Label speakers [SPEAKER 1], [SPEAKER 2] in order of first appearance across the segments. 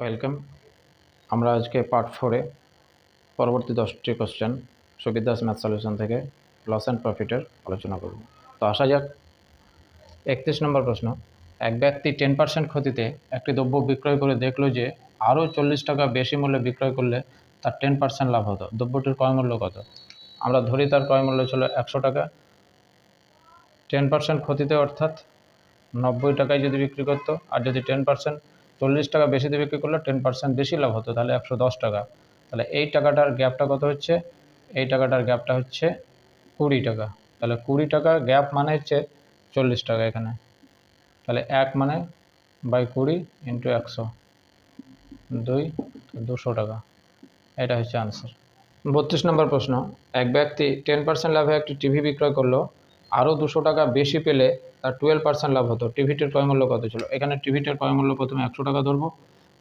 [SPEAKER 1] Welcome. আমরা আজকে part ফোরে পরবর্তী দশটি কোশ্চেন সুবিদাস ম্যাথ সলিউশন থেকে লস অ্যান্ড প্রফিটের আলোচনা করব। তো আসা যাক, একত্রিশ নম্বর প্রশ্ন। এক ব্যক্তি টেন পার্সেন্ট ক্ষতিতে একটি দ্রব্য বিক্রয় করে দেখল যে, আরও চল্লিশ টাকা বেশি মূল্যে বিক্রয় করলে তার টেন পার্সেন্ট লাভ হতো। দ্রব্যটির ক্রয় মূল্য কত? আমরা ধরি তার ক্রয় মূল্য ছিল একশো টাকা। টেন পার্সেন্ট ক্ষতিতে অর্থাৎ নব্বই টাকায় যদি বিক্রি করতো, আর যদি টেন পার্সেন্ট চল্লিশ টাকা বেশি দিয়ে বিক্রি করলে টেন পার্সেন্ট বেশি লাভ হতো, তাহলে একশো দশ টাকা। তাহলে এই টাকাটার গ্যাপটা কত হচ্ছে? এই টাকাটার গ্যাপটা হচ্ছে কুড়ি টাকা। তাহলে কুড়ি টাকা গ্যাপ মানে হচ্ছে চল্লিশ টাকা এখানে। তাহলে এক মানে বাই কুড়ি ইন্টু একশো। দুই, দুশো টাকা। এটা হচ্ছে আনসার বত্রিশ নম্বর প্রশ্ন। এক ব্যক্তি টেন পার্সেন্ট লাভে একটি টিভি বিক্রয় করল, আরও দুশো টাকা বেশি পেলে তার টুয়েলভ পার্সেন্ট লাভ হতো। টিভিটির ক্রয় মূল্য কত ছিল? এখানে টিভিটির ক্রয় মূল্য প্রথমে একশো টাকা ধরবো।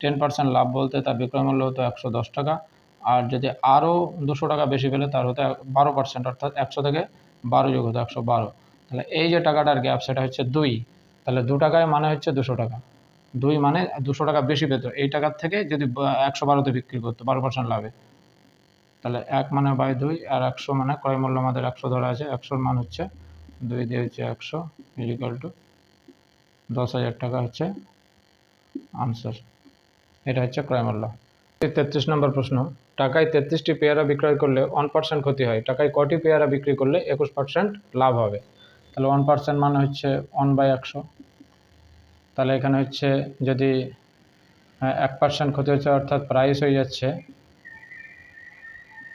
[SPEAKER 1] টেন পার্সেন্ট লাভ বলতে তার বিক্রয় মূল্য হতো একশো দশ টাকা। আর যদি আরও দুশো টাকা বেশি পেলে তার হতো বারো পার্সেন্ট অর্থাৎ একশো থেকে বারো যোগ হতো, একশো বারো। তাহলে এই যে টাকাটার গ্যাপ সেটা হচ্ছে দুই। তাহলে দু টাকায় মানে হচ্ছে দুশো টাকা। দুই মানে দুশো টাকা বেশি পেত। এই টাকার থেকে যদি একশো বারোতে বিক্রি করতো, বারো পার্সেন্ট লাভে। তাহলে এক মানে বাই দুই আর একশো মানে ক্রয় মূল্য আমাদের একশো ধরা আছে। একশোর মান হচ্ছে দুই দিয়ে হচ্ছে একশো ইজিক্যাল টু দশ হাজার টাকা হচ্ছে আনসার এটা হচ্ছে ক্রয় মূল্য। তেত্রিশ নম্বর প্রশ্ন টাকায় তেত্রিশটি পেয়ারা বিক্রয় করলে ওয়ান পার্সেন্ট ক্ষতি হয়। টাকায় কটি পেয়ারা বিক্রি করলে একুশ পার্সেন্ট লাভ হবে? তাহলে ওয়ান পার্সেন্ট মানে হচ্ছে ওয়ান বাই একশো। তাহলে এখানে হচ্ছে যদি হ্যাঁ, এক পার্সেন্ট ক্ষতি হচ্ছে অর্থাৎ প্রাইস হয়ে যাচ্ছে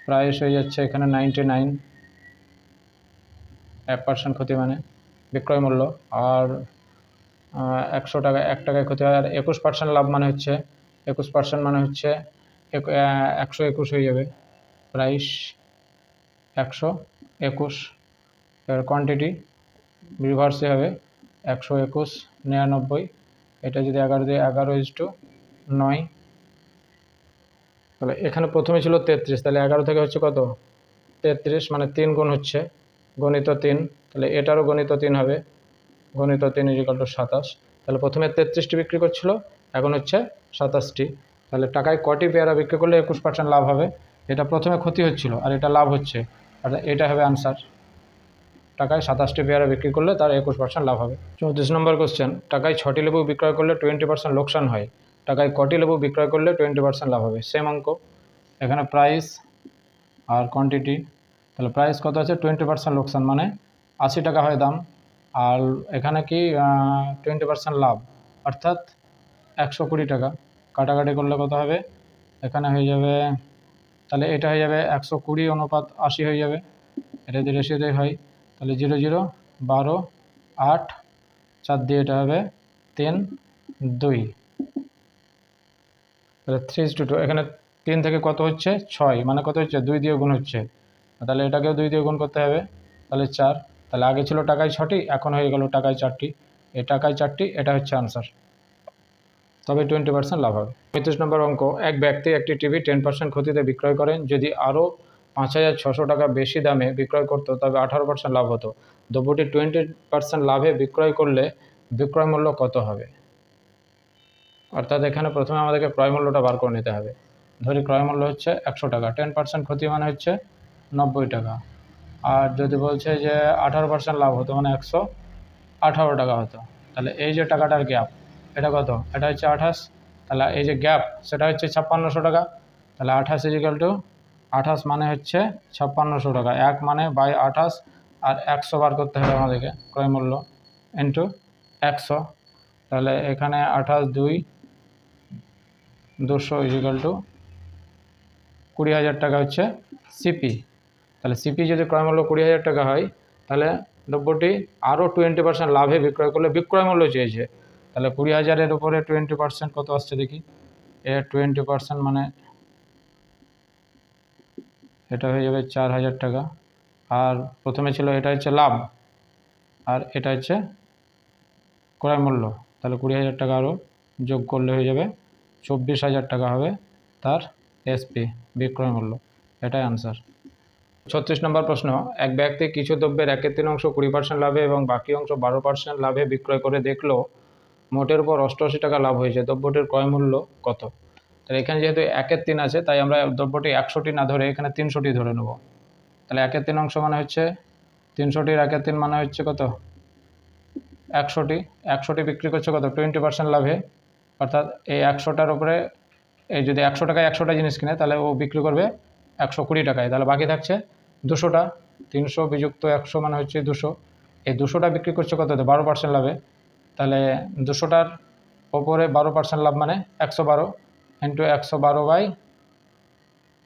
[SPEAKER 1] প্রাইস হয়ে যাচ্ছে এখানে নাইনটি নাইন এক পার্সেন্ট ক্ষতি মানে বিক্রয় মূল্য। আর একশো টাকা, এক টাকায় ক্ষতি হয়। আর একুশ পার্সেন্ট লাভ মানে হচ্ছে, একুশ পার্সেন্ট মানে হচ্ছে একশো একুশ হয়ে যাবে। প্রাইস একশো একুশ। এর কোয়ান্টিটি রিভার্সে হবে একশো একুশ, নিরানব্বই। এটা যদি এগারো দিয়ে, এগারো ইজ টু নয়। তাহলে এখানে প্রথমে ছিল তেত্রিশ, তাহলে এগারো থেকে হচ্ছে কত? তেত্রিশ মানে তিন গুণ হচ্ছে। গণিত তিন, তাহলে এটারও গণিত তিন হবে। গণিত তিন ইজিকাল সাতাশ। তাহলে প্রথমে তেত্রিশটি বিক্রি করছিল, এখন হচ্ছে সাতাশটি। তাহলে টাকায় কটি পেয়ারা বিক্রি করলে একুশ পার্সেন্ট লাভ হবে? এটা প্রথমে ক্ষতি হচ্ছিল, আর এটা লাভ হচ্ছে। আর এটা হবে আনসার টাকায় সাতাশটি পেয়ারা বিক্রি করলে তার একুশ পার্সেন্ট লাভ হবে। চৌত্রিশ নম্বর কোশ্চেন টাকায় ছটি লেবু বিক্রয় করলে টোয়েন্টি পার্সেন্ট লোকসান হয়। টাকায় কটি লেবু বিক্রয় করলে টোয়েন্টি পার্সেন্ট লাভ হবে? সেম অঙ্ক। এখানে প্রাইস আর কোয়ান্টিটি তাহলে প্রাইস কত আছে? টোয়েন্টি পার্সেন্ট লোকসান মানে আশি টাকা হয় দাম। আর এখানে কি টোয়েন্টি পার্সেন্ট লাভ, অর্থাৎ একশো কুড়ি টাকা। কাটাকাটি করলে কত হবে? এখানে হয়ে যাবে, তাহলে এটা হয়ে যাবে একশো কুড়ি অনুপাত আশি হয়ে যাবে। এটা যদি রেশিওতে হয়, তাহলে জিরো জিরো বারো আট, চার দিয়ে এটা হবে তিন, দুই। তাহলে থ্রি টু টু এখানে তিন থেকে কত হচ্ছে? ছয় মানে কত হচ্ছে? দুই দিয়ে গুণ হচ্ছে। তাহলে এটাকেও দুই দিয়ে গুণ করতে হবে। তাহলে চার। তাহলে আগে ছিল টাকায় ছটি, এখন হয়ে গেল টাকায় চারটি। এ টাকায় চারটি, এটা হচ্ছে আনসার তবে টোয়েন্টি পার্সেন্ট লাভ হবে। পঁয়ত্রিশ নম্বর অঙ্ক, এক ব্যক্তি একটি টিভি টেন পার্সেন্ট ক্ষতিতে বিক্রয় করেন, যদি আরও পাঁচ হাজার ছশো টাকা বেশি দামে বিক্রয় করতো, তবে আঠারো পার্সেন্ট লাভ হতো। দ্রব্যটি টোয়েন্টি পার্সেন্ট লাভে বিক্রয় করলে বিক্রয় মূল্য কত হবে? অর্থাৎ এখানে প্রথমে আমাদেরকে ক্রয় মূল্যটা বার করে নিতে হবে। ধরি ক্রয় মূল্য হচ্ছে একশো টাকা। টেন পার্সেন্ট ক্ষতি মানে হচ্ছে নব্বই টাকা। আর যদি বলছে যে আঠারো পার্সেন্ট লাভ হতো মানে একশো, আঠারো টাকা হতো। তাহলে এই যে টাকাটার গ্যাপ এটা কত? এটা হচ্ছে আঠাশ। তাহলে এই যে গ্যাপ সেটা হচ্ছে ছাপ্পান্নশো টাকা। তাহলে আঠাশ ইজিক্যাল টু আঠাশ মানে হচ্ছে ছাপ্পান্নশো টাকা। এক মানে বাই আঠাশ, আর একশো বার করতে হবে আমাদেরকে, ক্রয় মূল্য ইন্টু একশো। তাহলে এখানে আঠাশ দুই, দুশো ইজিক্যাল টু কুড়ি হাজার টাকা হচ্ছে সিপি তাহলে সিপি যদি ক্রয় মূল্য কুড়ি হাজার টাকা হয়, তাহলে দ্রব্যটি আরও টোয়েন্টি পার্সেন্ট লাভে বিক্রয় করলে বিক্রয় মূল্য চেয়েছে। তাহলে কুড়ি হাজারের উপরে টোয়েন্টি পার্সেন্ট কত আসছে দেখি? এ টোয়েন্টি পার্সেন্ট মানে এটা হয়ে যাবে চার হাজার টাকা। আর প্রথমে ছিল এটা হচ্ছে লাভ, আর এটা হচ্ছে ক্রয় মূল্য। তাহলে কুড়ি হাজার টাকা আরও যোগ করলে হয়ে যাবে চব্বিশ হাজার টাকা হবে তার এসপি বিক্রয় মূল্য। এটাই আনসার ছত্রিশ নম্বর প্রশ্ন, এক ব্যক্তি কিছু দ্রব্যের একের তিন অংশ কুড়ি পার্সেন্ট লাভে এবং বাকি অংশ বারো পার্সেন্ট লাভে বিক্রয় করে দেখল মোটের উপর অষ্টআশি টাকা লাভ হয়েছে। দ্রব্যটির ক্রয় মূল্য কত? তাহলে এখানে যেহেতু একের তিন আছে, তাই আমরা দ্রব্যটি একশোটি না ধরে এখানে তিনশোটি ধরে নেব। তাহলে একের তিন অংশ মানে হচ্ছে, তিনশোটির একের তিন মানে হচ্ছে কত? একশোটি। একশোটি বিক্রি করছে কত? টোয়েন্টি পার্সেন্ট লাভে। অর্থাৎ এই একশোটার উপরে, এই যদি একশো টাকায় একশোটা জিনিস কিনে, তাহলে ও বিক্রি করবে একশো কুড়ি টাকায়। তাহলে বাকি থাকছে দুশোটা, তিনশো বিযুক্ত, একশো মানে হচ্ছে দুশো। এই দুশোটা বিক্রি করছে কত বারো পার্সেন্ট লাভে। তাহলে দুশোটার ওপরে বারো পার্সেন্ট লাভ মানে একশো বারো। ইন্টু একশো বারো বাই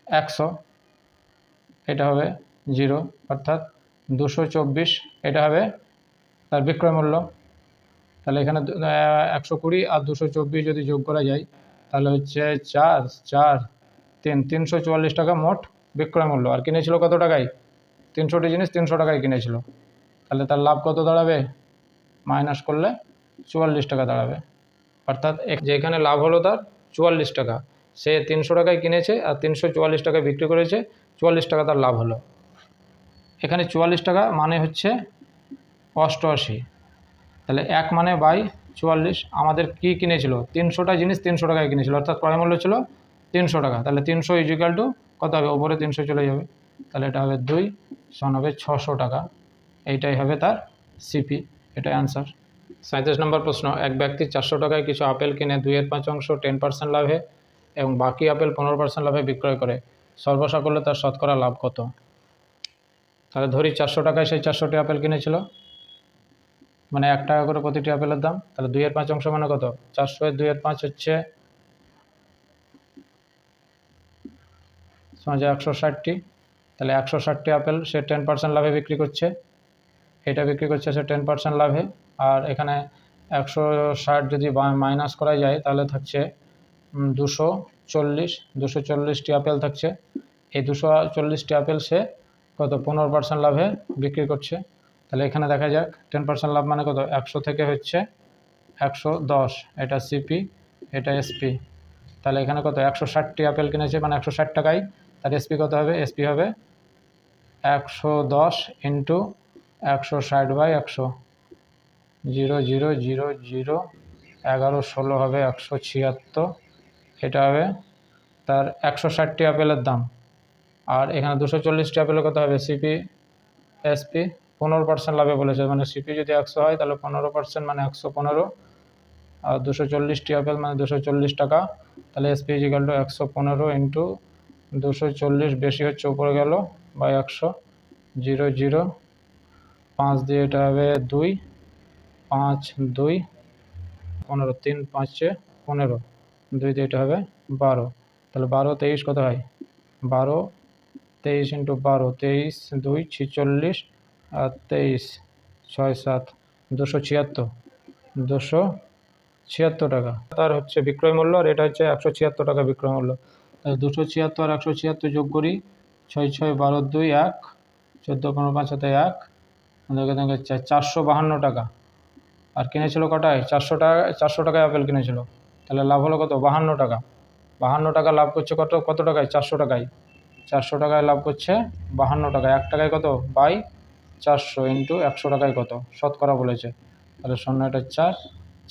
[SPEAKER 1] একশো। এটা হবে জিরো, অর্থাৎ দুশো চব্বিশ। এটা হবে তার বিক্রয় মূল্য। তাহলে এখানে একশো কুড়ি আর দুশো চব্বিশ যদি যোগ করা যায়, তাহলে হচ্ছে চার চার, তিন, তিনশো চুয়াল্লিশ টাকা মোট বিক্রয় মূল্য আর কিনেছিল কত টাকায়? তিনশোটি জিনিস তিনশো টাকায় কিনেছিল। তাহলে তার লাভ কত দাঁড়াবে? মাইনাস করলে চুয়াল্লিশ টাকা দাঁড়াবে। অর্থাৎ যেখানে লাভ হলো তার চুয়াল্লিশ টাকা। সে তিনশো টাকায় কিনেছে আর তিনশো চুয়াল্লিশ টাকায় বিক্রি করেছে, চুয়াল্লিশ টাকা তার লাভ হলো। এখানে চুয়াল্লিশ টাকা মানে হচ্ছে অষ্টআশি। তাহলে এক মানে বাই চুয়াল্লিশ। আমাদের কি কিনেছিল? তিনশোটা জিনিস তিনশো টাকায় কিনেছিল। অর্থাৎ ক্রয় মূল্য ছিল তিনশো টাকা। তাহলে তিনশো ইজিক্যাল টু কত হবে? ওপরে তিনশো চলে যাবে। তাহলে এটা হবে দুই, সমান হবে ছশো টাকা। এইটাই হবে তার সিপি এটাই অ্যান্সার সাঁত্রিশ নম্বর প্রশ্ন, এক ব্যক্তি চারশো টাকায় কিছু আপেল কিনে দুইয়ের পাঁচ অংশ টেন পার্সেন্ট লাভে এবং বাকি আপেল পনেরো পার্সেন্ট লাভে বিক্রয় করে। সর্বসা করলে তার শতকরা লাভ কত? তাহলে ধরি চারশো টাকায় সেই চারশোটি আপেল কিনেছিল। মানে এক টাকা করে প্রতিটি আপেলের দাম। তাহলে দুইয়ের পাঁচ অংশ মানে কত? চারশো দুইয়ের পাঁচ হচ্ছে সমাজে একশো ষাটটি। তাহলে একশো ষাটটি আপেল সে টেন পার্সেন্ট লাভে বিক্রি করছে। এটা বিক্রি করছে সে টেন পার্সেন্ট লাভে। আর এখানে একশো ষাট যদি মাইনাস করা যায়, তাহলে থাকছে দুশো চল্লিশ। দুশো চল্লিশটি আপেল থাকছে। এই দুশো চল্লিশটি আপেল সে কত? পনেরো পার্সেন্ট লাভে বিক্রি করছে। তাহলে এখানে দেখা যাক টেন পার্সেন্ট লাভ মানে কত? একশো থেকে হচ্ছে একশো দশ। এটা সিপি এটা এসপি তাহলে এখানে কত? একশো ষাটটি আপেল কিনেছে মানে একশো ষাট টাকায় তার এসপি কত হবে? এসপি হবে একশো দশ ইন্টু একশো ষাট বাই একশো। জিরো জিরো জিরো জিরো, এগারো, ষোলো হবে একশো ছিয়াত্তর। এটা হবে তার একশো ষাটটি আপেলের দাম। আর এখানে দুশো চল্লিশটি আপেলের কত হবে সিপি এসপি পনেরো পার্সেন্ট লাভে বলেছে মানে সিপি যদি একশো হয়, তাহলে পনেরো পার্সেন্ট মানে একশো পনেরো। আর দুশো চল্লিশটি আপেল মানে দুশো চল্লিশ টাকা, তাহলে এসপি ইজিক্যাল টু একশো পনেরো ইন্টু দুশো চল্লিশ বেশি হচ্ছে, উপরে গেল বাই একশো। Zero zero. পাঁচ দিয়ে এটা হবে দুই। পাঁচ, দুই। পনেরো, তিন, পাঁচে পনেরো। দুই দিয়ে এটা হবে বারো। তাহলে বারো, তেইশ কত হয়? বারো, তেইশ ইন্টু বারো, তেইশ, দুই, ছিচল্লিশ আর তেইশ, ছয়, সাত, দুশো ছিয়াত্তর। দুশো ছিয়াত্তর টাকা। তার হচ্ছে বিক্রয় মূল্য আর এটা হচ্ছে একশো ছিয়াত্তর টাকা বিক্রয় মূল্য। তাহলে দুশো ছিয়াত্তর, একশো ছিয়াত্তর যোগ করি, ছয় ছয় বারো দুই, এক, চোদ্দ পনেরো পাঁচ সাথে এক চারশো বাহান্ন টাকা। আর কিনেছিল কটায়? চারশো টাকা, চারশো টাকায় আপেল কিনেছিল। তাহলে লাভ হলো কত? বাহান্ন টাকা। বাহান্ন টাকা লাভ করছে কত কত টাকায়? চারশো টাকায়। চারশো টাকায় লাভ করছে বাহান্ন টাকা এক টাকায় কত? বাই চারশো ইন্টু একশো টাকায় কত? শতকরা বলেছে। তাহলে শূন্য এটা চার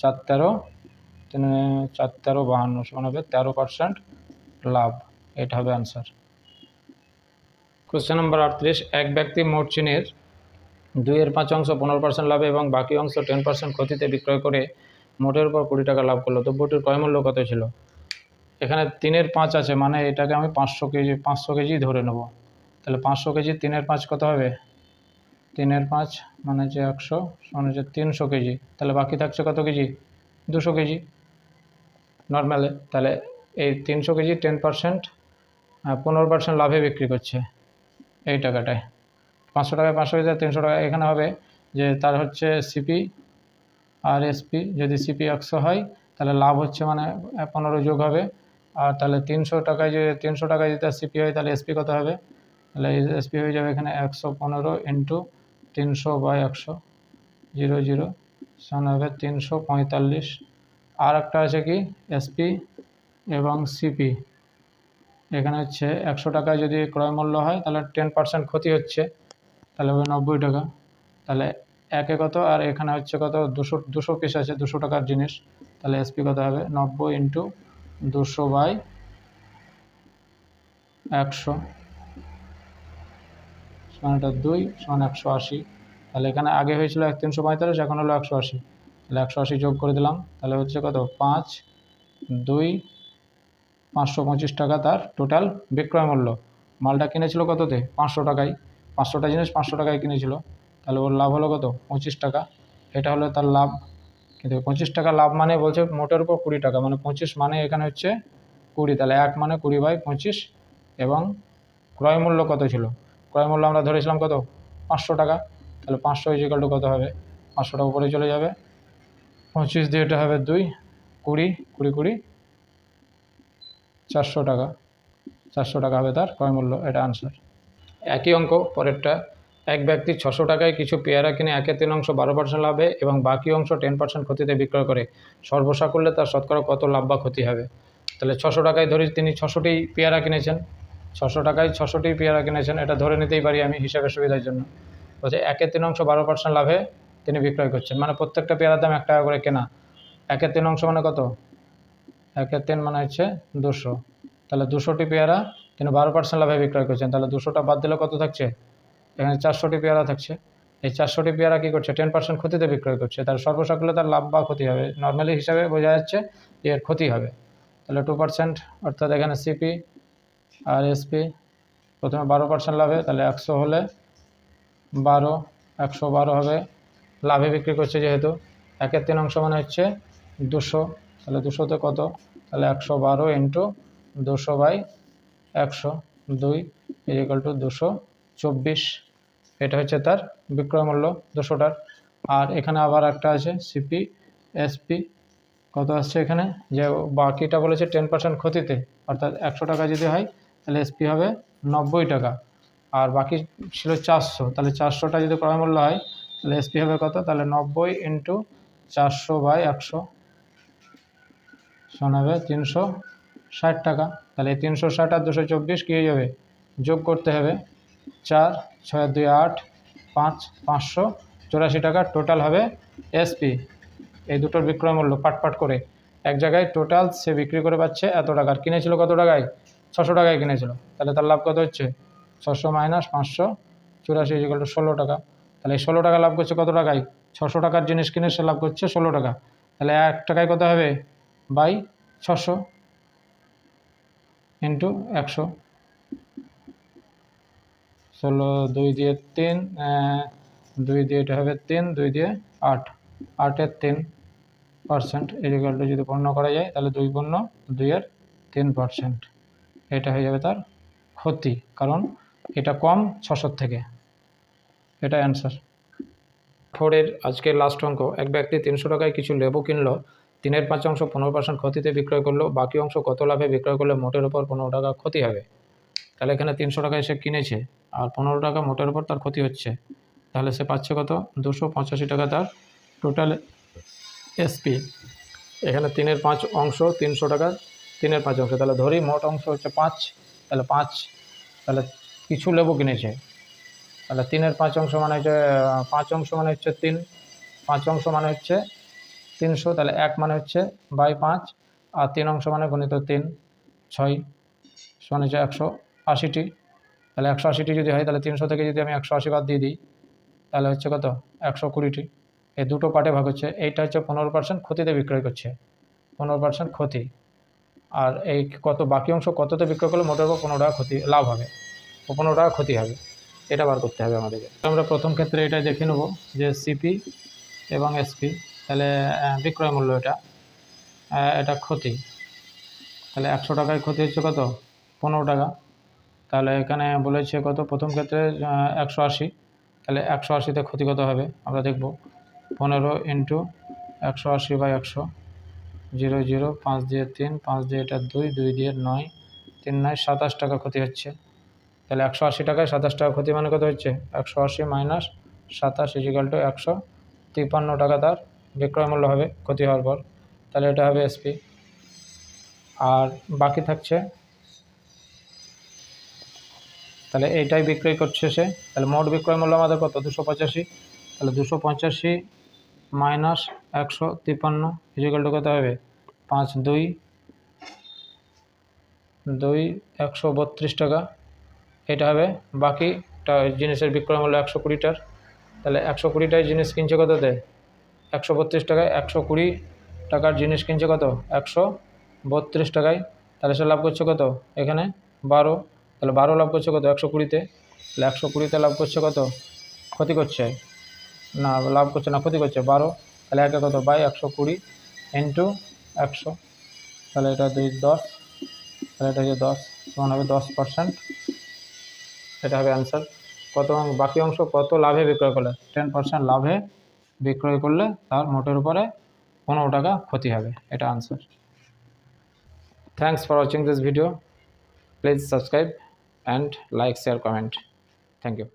[SPEAKER 1] চার তেরো, তিন, চার তেরো, বাহান্ন, সমান হবে তেরো পার্সেন্ট। লাভ, এটা হবে অ্যান্সার কোশ্চেন নম্বর আটত্রিশ, এক ব্যক্তি মোট চিনির দুইয়ের পাঁচ অংশ পনেরো পার্সেন্ট লাভে এবং বাকি অংশ টেন পার্সেন্ট ক্ষতিতে বিক্রয় করে মোটের উপর কুড়ি টাকা লাভ করল। দ্রব্যটির ক্রয় মূল্য কত ছিল? এখানে তিনের পাঁচ আছে মানে এটাকে আমি পাঁচশো কেজি পাঁচশো কেজি ধরে নেব। তাহলে পাঁচশো কেজি তিনের পাঁচ কত হবে? তিনের পাঁচ মানে হচ্ছে একশো মানে হচ্ছে তিনশো কেজি। তাহলে বাকি থাকছে কত কেজি? দুশো কেজি। নর্মালে, তাহলে এই তিনশো কেজি টেন পার্সেন্ট পনেরো পার্সেন্ট লাভে বিক্রি করছে এই টাকাটায়। পাঁচশো টাকায় পাঁচশো কেজি তিনশো টাকা এখানে হবে যে তার হচ্ছে সিপি আর এসপি যদি সিপি একশো হয়, তাহলে লাভ হচ্ছে মানে পনেরো যোগ হবে। আর তাহলে তিনশো টাকায় যদি তিনশো টাকায় যদি তার সিপি হয়, তাহলে এসপি কত হবে? তাহলে এসপি হয়ে যাবে এখানে একশো পনেরো ইন্টু তিনশো বাই একশো জিরো জিরো সমান হবে তিনশো পঁয়তাল্লিশ। আর একটা আছে কি? এসপি এবং সিপি এখানে হচ্ছে একশো টাকায় যদি ক্রয় মূল্য হয়, তাহলে টেন পার্সেন্ট ক্ষতি হচ্ছে। তাহলে হবে নব্বই টাকা। তাহলে একে কত, আর এখানে হচ্ছে কত? দুশো দুশো পিস আছে, দুশো টাকার জিনিস। তাহলে এসপি কত হবে? নব্বই ইন্টু দুশো বাই
[SPEAKER 2] একশো সমান এটা দুই সমান একশো আশি। তাহলে এখানে আগে হয়েছিল এক তিনশো পঁয়তাল্লিশ, এখন হলো একশো আশি। তাহলে একশো আশি যোগ করে দিলাম। তাহলে হচ্ছে কত? পাঁচ, দুই পাঁচশো পঁচিশ টাকা তার টোটাল বিক্রয় মূল্য। মালটা কিনেছিল কততে? পাঁচশো টাকায়। পাঁচশোটা জিনিস পাঁচশো টাকায় কিনেছিল। তাহলে ওর লাভ হলো কত? পঁচিশ টাকা। এটা হলো তার লাভ। কিন্তু পঁচিশ টাকা লাভ মানে বলছে মোটের উপর কুড়ি টাকা। মানে পঁচিশ মানে এখানে হচ্ছে কুড়ি। তাহলে এক মানে কুড়ি বাই পঁচিশ এবং ক্রয় মূল্য কত ছিল? ক্রয় মূল্য আমরা ধরেছিলাম কত? পাঁচশো টাকা। তাহলে পাঁচশো ইজিকাল টু কত হবে? পাঁচশোটা উপরে চলে যাবে। পঁচিশ দিয়ে এটা হবে দুই। কুড়ি। কুড়ি কুড়ি। চারশো টাকা। চারশো টাকা হবে তার ক্রয় মূল্য, এটা আনসার একই অঙ্ক, পরেরটা। এক ব্যক্তি ছশো টাকায় কিছু পেয়ারা কিনে একের তিন অংশ বারো পার্সেন্ট লাভে এবং বাকি অংশ টেন পার্সেন্ট ক্ষতিতে বিক্রয় করে। সর্বসা করলে তার শতকরা কত লাভ বা ক্ষতি হবে? তাহলে ছশো টাকায় ধরি তিনি ছশোটি পেয়ারা কিনেছেন। ছশো টাকায় ছশোটি পেয়ারা কিনেছেন, এটা ধরে নিতেই পারি আমি হিসাবে সুবিধার জন্য। বলছে, একের তিন অংশ বারো পার্সেন্ট লাভে তিনি বিক্রয় করছেন। মানে প্রত্যেকটা পেয়ারার দাম এক টাকা করে কেনা। একের তিন অংশ মানে কত? একের তিন মানে হচ্ছে দুশো। তাহলে দুশোটি পেয়ারা তিনি বারো পার্সেন্ট লাভে বিক্রয় করছেন। তাহলে দুশোটা বাদ দিলে কত থাকছে? এখানে চারশোটি পেয়ারা থাকছে। এই চারশোটি পেয়ারা কী করছে? টেন পার্সেন্ট ক্ষতিতে বিক্রয় করছে। তার সর্বসকলে তার লাভ বা ক্ষতি হবে। নর্মালি হিসাবে বোঝা যাচ্ছে যে এর ক্ষতি হবে। তাহলে টু পার্সেন্ট অর্থাৎ এখানে সিপি আর এসপি প্রথমে বারো পার্সেন্ট লাভে, তাহলে একশো হলে বারো, একশো বারো হবে। লাভে বিক্রি করছে যেহেতু। একের তিন অংশ মানে হচ্ছে দুশো। তাহলে দুশোতে কত? তাহলে একশো বারো ইন্টু দুশো বাই একশো দুই ইজিক্যাল টু দুশো চব্বিশ। এটা হচ্ছে তার বিক্রয় মূল্য দুশোটার। আর এখানে আবার একটা আছে সিপি এসপি কত আসছে এখানে? যে বাকিটা বলেছে টেন পার্সেন্ট ক্ষতিতে, অর্থাৎ একশো টাকা যদি হয়, তাহলে এসপি হবে নব্বই টাকা। আর বাকি ছিল চারশো, তাহলে চারশোটা যদি ক্রয় মূল্য হয়, তাহলে এসপি হবে কত? তাহলে নব্বই ইন্টু চারশো বাই একশো। হবে তিনশো ষাট টাকা। তাহলে তিনশো ষাট আর দুশো চব্বিশ কী হয়ে যাবে? যোগ করতে হবে চার, ছয়, দুই, আট, পাঁচ, পাঁচশো চুরাশি টাকা। টোটাল হবে এসপি এই দুটোর বিক্রয় মূল্য পাট পাট করে। এক জায়গায় টোটাল সে বিক্রি করে পাচ্ছে এত টাকা। আর কিনেছিল কত টাকায়? ছশো টাকায় কিনেছিল। তাহলে তার লাভ কত হচ্ছে? ছশো মাইনাস পাঁচশো চুরাশি ইজিকাল ষোলো টাকা। তাহলে এই ষোলো টাকা লাভ করছে কত টাকায়? ছশো টাকার জিনিস কিনে সে লাভ করছে ষোলো টাকা। তাহলে এক টাকায় কত হবে? বাই ছশো ইন্টু একশো। ষোলো, দুই দিয়ে তিন দুই দিয়ে এটা হবে তিন, দুই দিয়ে আট। আটের তিন পার্সেন্ট ইজিক্যালটা যদি পূর্ণ করা যায়, তাহলে দুই পূর্ণ দুইয়ের তিন পার্সেন্ট। এটা হয়ে যাবে তার ক্ষতি, কারণ এটা কম ছশোর থেকে। এটা অ্যান্সার। ফোরের আজকের লাস্ট অঙ্ক, এক ব্যক্তি তিনশো টাকায় কিছু লেবু কিনলো তিনের পাঁচ অংশ পনেরো পার্সেন্ট ক্ষতিতে বিক্রয় করল, বাকি অংশ কত লাভে বিক্রয় করলে মোটের ওপর পনেরো টাকা ক্ষতি হবে? তাহলে এখানে তিনশো টাকায় সে কিনেছে, আর পনেরো টাকা মোটের ওপর তার ক্ষতি হচ্ছে। তাহলে সে পাচ্ছে কত? দুশো পঁচাশি টাকা তার টোটাল এসপি এখানে তিনের পাঁচ অংশ তিনশো টাকা, তিনের পাঁচ অংশ। তাহলে ধরি মোট অংশ হচ্ছে পাঁচ, তাহলে পাঁচ, তাহলে কিছু লেবু কিনেছে। তাহলে তিনের পাঁচ অংশ মানে হচ্ছে, পাঁচ অংশ মানে হচ্ছে তিন, পাঁচ অংশ মানে হচ্ছে তিনশো, তাহলে এক মানে হচ্ছে বাই পাঁচ, আর তিন অংশ মানে গণিত তিন, ছয় সমান হচ্ছে একশো আশিটি। তাহলে একশো আশিটি যদি হয়, তাহলে তিনশো থেকে যদি আমি একশো আশি বাদ দিয়ে দিই, তাহলে হচ্ছে কত? একশো কুড়িটি। এই দুটো পার্টে ভাগ হচ্ছে, এইটা হচ্ছে পনেরো পার্সেন্ট ক্ষতিতে বিক্রয় করছে। পনেরো পার্সেন্ট ক্ষতি। আর এই কত বাকি অংশ কততে বিক্রয় করলে মোটের উপর পনেরো টাকা ক্ষতি, লাভ হবে। ও পনেরো টাকা ক্ষতি হবে। এটা বার করতে হবে আমাদেরকে। আমরা প্রথম ক্ষেত্রে এটা দেখে নেব যে সিপি এবং এসপি তাহলে বিক্রয় মূল্য এটা। এটা ক্ষতি। তাহলে একশো টাকায় ক্ষতি হচ্ছে কত? পনেরো টাকা। তাহলে এখানে বলেছে কত? প্রথম ক্ষেত্রে একশো আশি। তাহলে একশো আশিতে ক্ষতি কত হবে? আমরা দেখব। পনেরো ইন্টু একশো আশি বাই একশো। জিরো জিরো, পাঁচ দিয়ে তিন, পাঁচ দিয়ে এটা দুই দুই দিয়ে নয়, তিন নয়, সাতাশ টাকা ক্ষতি হচ্ছে। তাহলে একশো আশি টাকায় সাতাশ টাকা ক্ষতি মানে কত হচ্ছে? একশো আশি মাইনাস সাতাশ ইজিক্যাল টু একশো তিপ্পান্ন টাকা তার বিক্রয় মূল্য হবে ক্ষতি হওয়ার পর, তাহলে এটা হবে এসপি আর বাকি থাকছে, তাহলে এইটাই বিক্রয় করছে সে, তাহলে মোট বিক্রয় মূল্য আমাদের কত? দুশো পঁচাশি। তাহলে দুশো পঁচাশি মাইনাস একশো তিপ্পান্ন ইজিক্যাল টু কত হবে? পাঁচ দুই দুই একশো বত্রিশ টাকা। এটা হবে বাকিটা জিনিসের বিক্রয় মূল্য একশো কুড়িটার। তাহলে একশো কুড়িটার জিনিস কিনছে কততে? একশো বত্রিশ টাকায় একশো কুড়ি টাকার জিনিস কিনছে কত? একশো বত্রিশ টাকায়। তাহলে সে লাভ করছে কত? এখানে বারো। তাহলে বারো লাভ করছে কত? একশো কুড়িতে। তাহলে একশো কুড়িতে লাভ করছে কত? ক্ষতি করছে। না, লাভ করছে না, ক্ষতি করছে। বারো। তাহলে একে কত? বাই একশো কুড়ি ইন্টু একশো। তাহলে এটা দুই দশ। তাহলে এটা হচ্ছে দশ। সমান হবে দশ পার্সেন্ট। এটা হবে অ্যান্সার। কত বাকি অংশ কত লাভে বিক্রয় করলে? টেন পার্সেন্ট লাভে বিক্রয় করলে তার মোটের উপরে পনেরো টাকা ক্ষতি হবে। এটা answer thanks for watching this video please subscribe and like share comment thank you